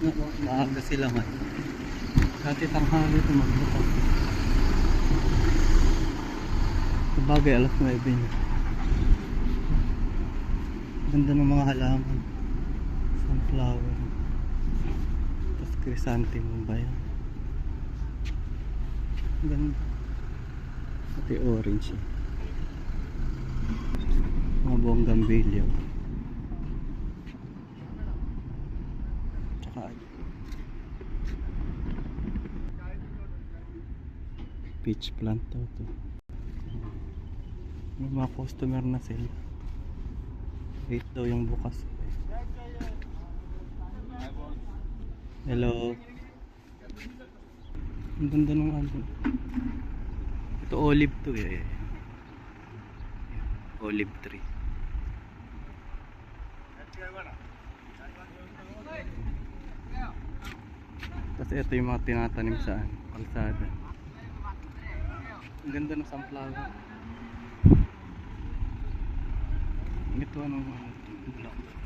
na maaga sila nga. Dati tanghali ito magbukas. Sabagay alas 9 na. Ganda ng mga halaman. Sunflower. Tapos chrysanthemum ba yan? Ganda. Pati orange. Mga bonggambilyo. Tsaka peach plant daw to. May mga customer na sila. Wait daw yung bukas. Hello. Ang ganda ng ano. Ito olive to eh. Olive tree. Tapos ito yung mga tinatanim sa kalsada. Ang ganda ng sunflower. Ito ano, ano